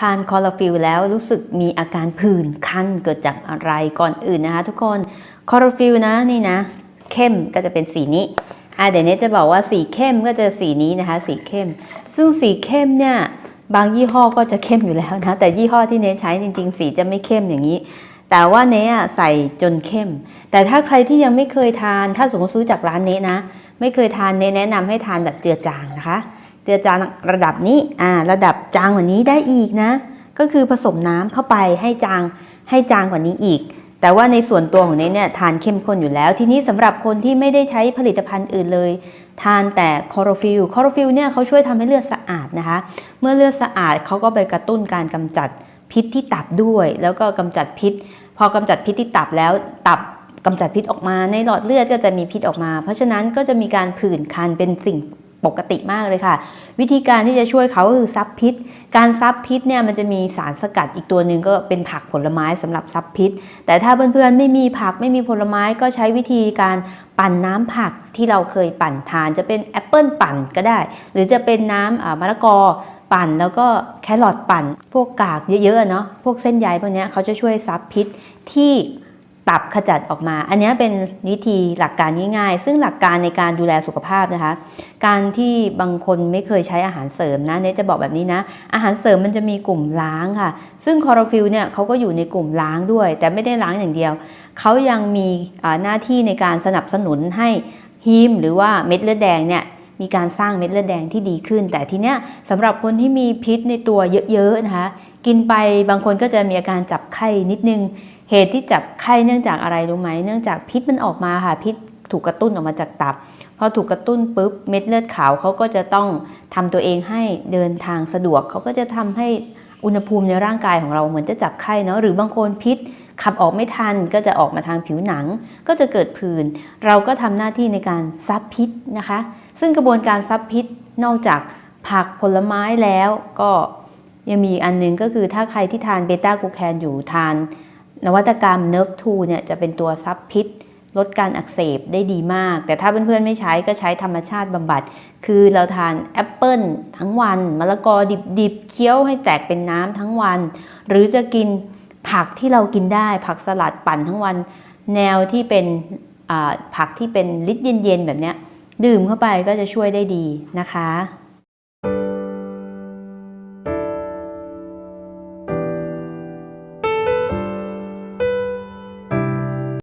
ทานคอลลาฟิลแล้วรู้สึกมีอาการผื่นคันเกิดจากอะไรก่อนอื่นนะคะ ทุกคนคอลลาฟิลนะนี่นะ เข้มก็จะเป็นสีนี้อะเดี๋ยวนี้จะบอกว่าสีเข้มก็จะสีนี้นะคะ สีเข้ม ซึ่งสีเข้มเนี่ยบางยี่ห้อก็จะเข้มอยู่แล้วนะ แต่ยี่ห้อที่เนใช้จริง ๆ สีจะไม่เข้มอย่างนี้ แต่ว่าเนอะใส่จนเข้ม แต่ถ้าใครที่ยังไม่เคยทาน ถ้าสมมติซื้อจากร้านเนนะ ไม่เคยทานเนแนะนำให้ทานแบบเจือจางนะคะ เจือจางระดับนี้อ่าระดับจางกว่านี้ได้อีกนะ ก็คือผสมน้ำเข้าไปให้จางให้จางกว่านี้อีก แต่ว่าในส่วนตัวของเนเนี่ยทานเข้มข้นอยู่แล้ว ทีนี้สำหรับคนที่ไม่ได้ใช้ผลิตภัณฑ์อื่นเลย ทานแต่คอโรฟิลคอโรฟิลเนี่ยเขาช่วยทำให้เลือดสะอาดนะคะ เมื่อเลือดสะอาดเขาก็ไปกระตุ้นการกำจัดพิษที่ตับด้วย แล้วก็กำจัดพิษ พอกำจัดพิษที่ตับแล้วตับกำจัดพิษออกมาในหลอดเลือดก็จะมีพิษออกมา เพราะฉะนั้นก็จะมีการผื่นคันเป็นสิ่ง ปกติมากเลยค่ะ วิธีการที่จะช่วยเขาก็คือซับพิษ การซับพิษเนี่ยมันจะมีสารสกัดอีกตัวหนึ่งก็เป็นผักผลไม้สำหรับซับพิษ แต่ถ้าเพื่อนๆไม่มีผักไม่มีผลไม้ก็ใช้วิธีการปั่นน้ำผักที่เราเคยปั่นทานจะเป็นแอปเปิลปั่นก็ได้ หรือจะเป็นน้ำมะละกอปั่นแล้วก็แครอทปั่น พวกกากเยอะๆเนาะพวกเส้นใยพวกเนี้ยเขาจะช่วยซับพิษที่ ตับขจัดออกมา อันนี้เป็นวิธีหลักการง่ายๆ ซึ่งหลักการในการดูแลสุขภาพนะคะ การที่บางคนไม่เคยใช้อาหารเสริมนะเนจะบอกแบบนี้นะ อาหารเสริมมันจะมีกลุ่มล้างค่ะ ซึ่งคอร์ฟิลเนี่ยเขาก็อยู่ในกลุ่มล้างด้วย แต่ไม่ได้ล้างอย่างเดียว เขายังมีหน้าที่ในการสนับสนุนให้ฮีมหรือว่าเม็ดเลือดแดงเนี่ยมีการสร้างเม็ดเลือดแดงที่ดีขึ้น แต่ทีเนี้ยสำหรับคนที่มีพิษในตัวเยอะๆนะคะ กินไปบางคนก็จะมีอาการจับไข้นิดนึง เหตุที่จับไข้เนื่องจากอะไรรู้ไหมเนื่องจากพิษมันออกมาค่ะพิษถูกกระตุ้นออกมาจากตับพอถูกกระตุ้นปุ๊บเม็ดเลือดขาวเขาก็จะต้องทำตัวเองให้เดินทางสะดวกเขาก็จะทำให้อุณหภูมิในร่างกายของเราเหมือนจะจับไข้เนาะหรือบางคนพิษขับออกไม่ทันก็จะออกมาทางผิวหนัง ก็จะเกิดผื่นเราก็ทำหน้าที่ในการซับพิษนะคะ ซึ่งกระบวนการซับพิษนอกจากผักผลไม้แล้วก็ยังมีอีกอันหนึงก็คือถ้าใครที่ทานเบต้ากลูแคนอยู่ทาน นวัตกรรม Nerve 2เนี่ยจะเป็นตัวซับพิษ ลดการอักเสบได้ดีมาก แต่ถ้าเพื่อนๆไม่ใช้ก็ใช้ธรรมชาติบำบัด คือเราทานแอปเปิลทั้งวันมะละกอดิบๆเคี้ยวให้แตกเป็นน้ำทั้งวัน หรือจะกินผักที่เรากินได้ ผักสลัดปั่นทั้งวัน แนวที่เป็นผักที่เป็นลิตรเย็นๆแบบนี้ดื่มเข้าไปก็จะช่วยได้ดีนะคะ